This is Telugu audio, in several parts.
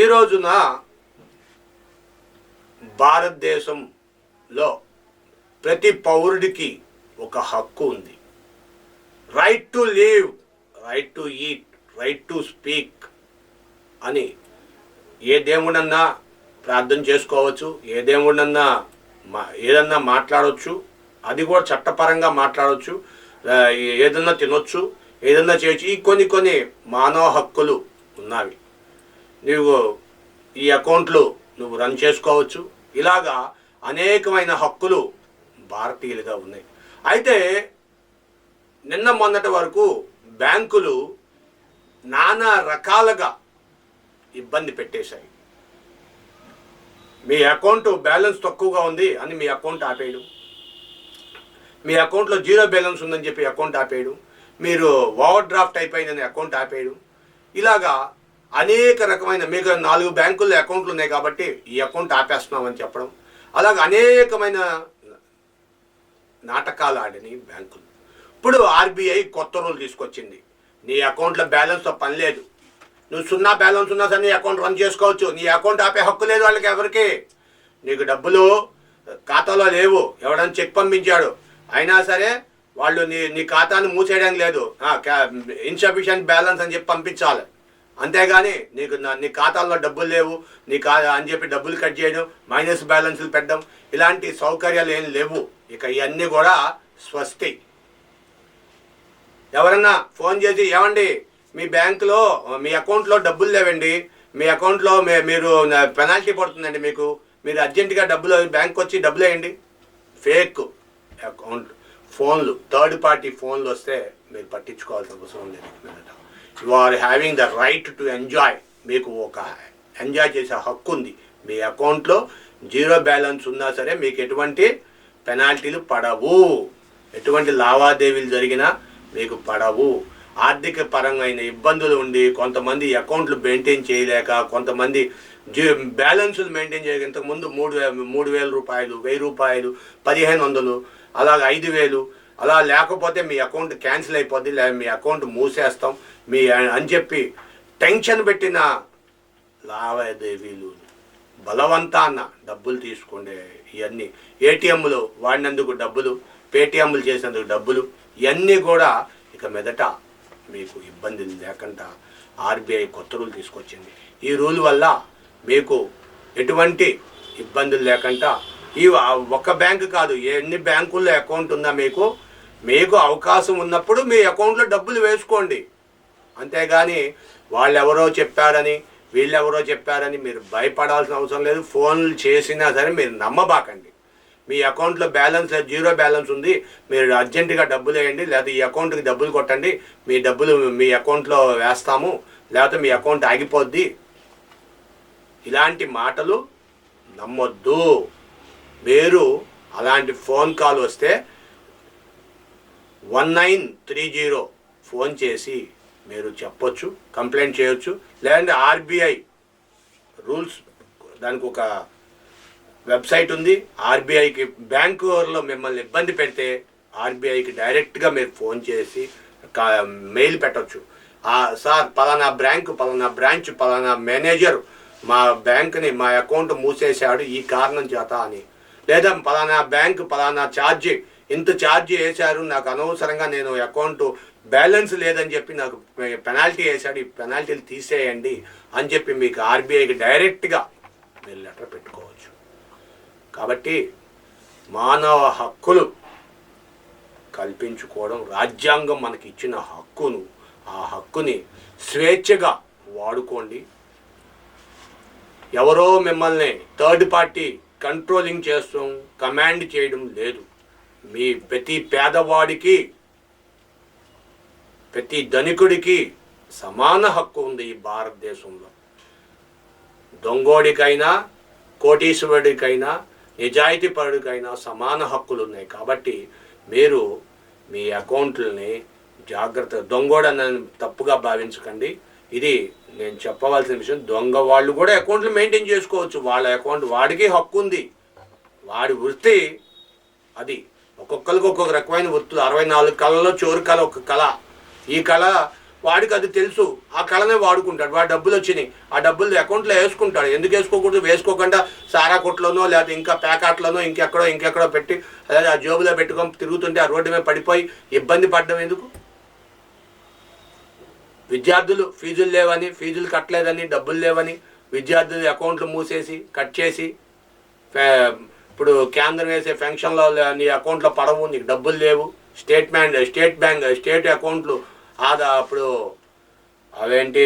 ఈ రోజున భారతదేశంలో ప్రతి పౌరుడికి ఒక హక్కు ఉంది. Right to live right to eat right to speak అని ఏ దేవుడన్నా ప్రార్థన చేసుకోవచ్చు ఏ దేవుడన్నా మా ఏదన్నా మాట్లాడవచ్చు అది కూడా చట్టపరంగా మాట్లాడవచ్చు ఏదన్నా తినొచ్చు ఏదన్నా చేయొచ్చు ఈ కొన్ని కొన్ని మానవ హక్కులు ఉన్నవి. నువ్వు ఈ అకౌంట్లు నువ్వు రన్ చేసుకోవచ్చు. ఇలాగా అనేకమైన హక్కులు భారతీయులుగా ఉన్నాయి. అయితే నిన్న మొన్నటి వరకు బ్యాంకులు నానా రకాలుగా ఇబ్బంది పెట్టేశాయి. మీ అకౌంట్ బ్యాలెన్స్ తక్కువగా ఉంది అని మీ అకౌంట్ ఆపేయడం. మీ అకౌంట్లో జీరో బ్యాలెన్స్ ఉందని చెప్పి అకౌంట్ ఆపేయడం. మీరు ఓవర్ డ్రాఫ్ట్ అయిపోయిందని అకౌంట్ ఆపేయడం. ఇలాగా అనేక రకమైన మీకు నాలుగు బ్యాంకుల్లో అకౌంట్లు ఉన్నాయి కాబట్టి ఈ అకౌంట్ ఆపేస్తున్నామని చెప్పడం. అలాగే అనేకమైన నాటకాలు ఆడినాయి బ్యాంకులు. ఇప్పుడు ఆర్బీఐ కొత్త రూల్ తీసుకొచ్చింది. నీ అకౌంట్లో బ్యాలెన్స్తో పని లేదు. నువ్వు సున్నా బ్యాలెన్స్ ఉన్నా సరే నీ అకౌంట్ రన్ చేసుకోవచ్చు. నీ అకౌంట్ ఆపే హక్కు లేదు వాళ్ళకి ఎవరికి? నీకు డబ్బులు ఖాతాలో లేవు. ఎవడని చెక్ పంపించాడు. అయినా సరే వాళ్ళు నీ నీ ఖాతాను మూసేయడం లేదు. ఇన్సఫిషియంట్ బ్యాలెన్స్ అని చెప్పి పంపించాలి. అంతేగాని నీకు నా- నీ ఖాతాల్లో డబ్బులు లేవు నీ ఖా అని చెప్పి డబ్బులు కట్ చేయడం మైనస్ బ్యాలెన్స్లు పెట్టడం ఇలాంటి సౌకర్యాలు ఏం లేవు. ఇక ఇవన్నీ కూడా స్వస్తి. ఎవరన్నా ఫోన్ చేసి ఏమండి మీ బ్యాంకులో మీ అకౌంట్లో డబ్బులు లేవండి మీ అకౌంట్లో మీ- మీరు పెనాల్టీ పడుతుందండి మీకు మీరు అర్జెంటుగా డబ్బులు బ్యాంక్ వచ్చి డబ్బులు వేయండి. ఫేక్ అకౌంట్ ఫోన్లు థర్డ్ పార్టీ ఫోన్లు వస్తే మీరు పట్టించుకోవాల్సిన అవసరం లేదు. You are having the right to enjoy మీకు ఒక ఎంజాయ్ చేసే హక్కు ఉంది. మీ అకౌంట్లో జీరో బ్యాలెన్స్ ఉన్నా సరే మీకు ఎటువంటి పెనాల్టీలు పడవు. ఎటువంటి లావాదేవీలు జరిగినా మీకు పడవు. ఆర్థిక పరమైన ఇబ్బందులు ఉండి కొంతమంది అకౌంట్లు మెయింటైన్ చేయలేక కొంతమంది జీ బ్యాలెన్సులు మెయింటైన్ చేయక ఇంతకుముందు మూడు మూడు వేల రూపాయలు వెయ్యి రూపాయలు పదిహేను వందలు అలాగే ఐదు వేలు అలా లేకపోతే మీ అకౌంట్ క్యాన్సిల్ అయిపోద్ది లేదా మీ అకౌంట్ మూసేస్తాం మీ అని చెప్పి టెన్షన్ పెట్టిన లావాదేవీలు బలవంతాన డబ్బులు తీసుకునే ఇవన్నీ ఏటీఎంలు వాడినందుకు డబ్బులు పేటీఎంలు చేసినందుకు డబ్బులు ఇవన్నీ కూడా ఇక మెదట మీకు ఇబ్బంది లేకుండా ఆర్బీఐ కొత్త రూల్ తీసుకొచ్చింది. ఈ రూల్ వల్ల మీకు ఎటువంటి ఇబ్బందులు లేకుండా ఈ ఒక్క బ్యాంక్ కాదు ఎన్ని బ్యాంకుల్లో అకౌంట్ ఉందా మీకు? మీకు అవకాశం ఉన్నప్పుడు మీ అకౌంట్లో డబ్బులు వేసుకోండి. అంతేగాని వాళ్ళు ఎవరో చెప్పారని వీళ్ళెవరో చెప్పారని మీరు భయపడాల్సిన అవసరం లేదు. ఫోన్లు చేసినా సరే మీరు నమ్మబాకండి. మీ అకౌంట్లో బ్యాలెన్స్ జీరో బ్యాలెన్స్ ఉంది. మీరు అర్జెంటుగా డబ్బులు వేయండి. లేకపోతే ఈ అకౌంట్కి డబ్బులు కొట్టండి. మీ డబ్బులు మీ అకౌంట్లో వేస్తాము. లేకపోతే మీ అకౌంట్ ఆగిపోద్ది. ఇలాంటి మాటలు నమ్మొద్దు. మీరు అలాంటి ఫోన్ కాల్ వస్తే one nine three zero phone చేసి మీరు చెప్పొచ్చు కంప్లైంట్ చేయొచ్చు. లేదంటే ఆర్బీఐ రూల్స్ దానికి ఒక వెబ్సైట్ ఉంది. ఆర్బీఐకి బ్యాంకులో మిమ్మల్ని ఇబ్బంది పెడితే ఆర్బీఐకి డైరెక్ట్గా మీరు ఫోన్ చేసి కా- మెయిల్ పెట్టొచ్చు. సార్ పలానా బ్యాంక్ పలానా బ్రాంచ్ పలానా మేనేజర్ మా బ్యాంక్ని మా అకౌంట్ మూసేశాడు ఈ కారణం చేత అని. లేదా పలానా బ్యాంక్ పలానా ఛార్జీ ఇంత ఛార్జ్ వేశారు నాకు అనవసరంగా నేను అకౌంట్ బ్యాలెన్స్ లేదని చెప్పి నాకు పెనాల్టీ వేశాడు ఈ పెనాల్టీలు తీసేయండి అని చెప్పి మీకు ఆర్బీఐకి డైరెక్ట్గా మీరు లెటర్ పెట్టుకోవచ్చు. కాబట్టి మానవ హక్కులు కల్పించుకోవడం రాజ్యాంగం మనకి ఇచ్చిన హక్కును ఆ హక్కుని స్వేచ్ఛగా వాడుకోండి. ఎవరో మిమ్మల్ని థర్డ్ పార్టీ కంట్రోలింగ్ చేస్తాం కమాండ్ చేయడం లేదు. మీ ప్రతి పేదవాడికి ప్రతి ధనికుడికి సమాన హక్కు ఉంది ఈ భారతదేశంలో. దొంగోడికైనా కోటీశ్వరుడికైనా నిజాయితీపరుడికైనా సమాన హక్కులు ఉన్నాయి. కాబట్టి మీరు మీ అకౌంట్లని జాగ్రత్త దొంగోడని తప్పుగా భావించకండి. ఇది నేను చెప్పవలసిన విషయం. దొంగ వాళ్ళు కూడా అకౌంట్లు మెయింటైన్ చేసుకోవచ్చు. వాళ్ళ అకౌంట్ వాడికి హక్కు ఉంది. వాడి వృత్తి అది. ఒక్కొక్కరికి ఒక్కొక్క రకమైన వృత్తులు అరవై నాలుగు కళల్లో చోరు కళ ఒక కళ. ఈ కళ వాడికి అది తెలుసు. ఆ కళనే వాడుకుంటాడు. వాడు డబ్బులు వచ్చినాయి. ఆ డబ్బులు అకౌంట్లో వేసుకుంటాడు. ఎందుకు వేసుకోకూడదు? వేసుకోకుండా సారా కొట్లోనో లేకపోతే ఇంకా ప్యాకెట్లోనో ఇంకెక్కడో ఇంకెక్కడో పెట్టి అదే ఆ జోబులో పెట్టుకొని తిరుగుతుంటే ఆ రోడ్డు మీద పడిపోయి ఇబ్బంది పడడం ఎందుకు? విద్యార్థులు ఫీజులు లేవని ఫీజులు కట్టలేదని డబ్బులు లేవని విద్యార్థులు అకౌంట్లు మూసేసి కట్ చేసి ఇప్పుడు కేంద్రం వేసే ఫెన్షన్లో నీ అకౌంట్లో పడవు నీకు డబ్బులు లేవు. State bank state bank state అకౌంట్లు ఆదా అప్పుడు అవేంటి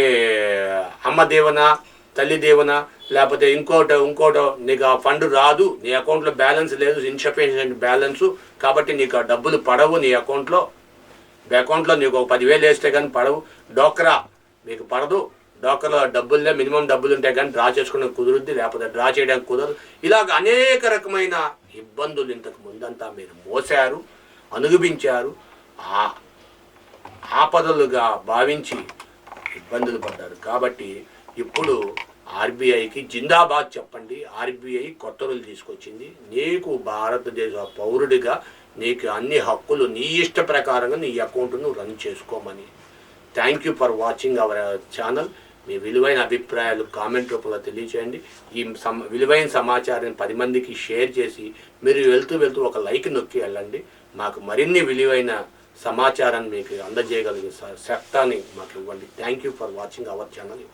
అమ్మ దీవెన తల్లి దీవెన లేకపోతే ఇంకోటో ఇంకోటో నీకు ఆ ఫండ్ రాదు నీ అకౌంట్లో బ్యాలెన్స్ లేదు ఇన్సఫిషియెంట్ బ్యాలెన్స్ కాబట్టి నీకు ఆ డబ్బులు పడవు నీ అకౌంట్లో మీ అకౌంట్లో నీకు ఒక పదివేలు వేస్తే కానీ పడవు. డోక్రా మీకు పడదు. డోక్రాలో డబ్బులే మినిమం డబ్బులు ఉంటాయి కానీ డ్రా చేసుకునే కుదురుద్ది లేకపోతే డ్రా చేయడానికి కుదరదు. ఇలాగ అనేక రకమైన ఇబ్బందులు ఇంతకు ముందంతా మీరు మోసారు అనుభవించారు. ఆ ఆపదలుగా భావించి ఇబ్బందులు పడ్డారు. కాబట్టి ఇప్పుడు ఆర్బీఐకి జిందాబాద్ చెప్పండి. ఆర్బీఐ కొత్త రూల్ తీసుకొచ్చింది. నీకు భారతదేశ పౌరుడిగా నీకు అన్ని హక్కులు నీ ఇష్ట ప్రకారంగా నీ అకౌంట్ను రన్ చేసుకోమని. Thank you for watching our channel. మీ విలువైన అభిప్రాయాలు కామెంట్ రూపంలో తెలియచేయండి. ఈ సమ విలువైన సమాచారాన్ని పది మందికి షేర్ చేసి మీరు వెళ్తూ వెళ్తూ ఒక లైక్ నొక్కి వెళ్ళండి. మాకు మరిన్ని విలువైన సమాచారాన్ని మీకు అందజేయగలిగే శక్తాన్ని మాకు ఇవ్వండి. Thank you for watching our channel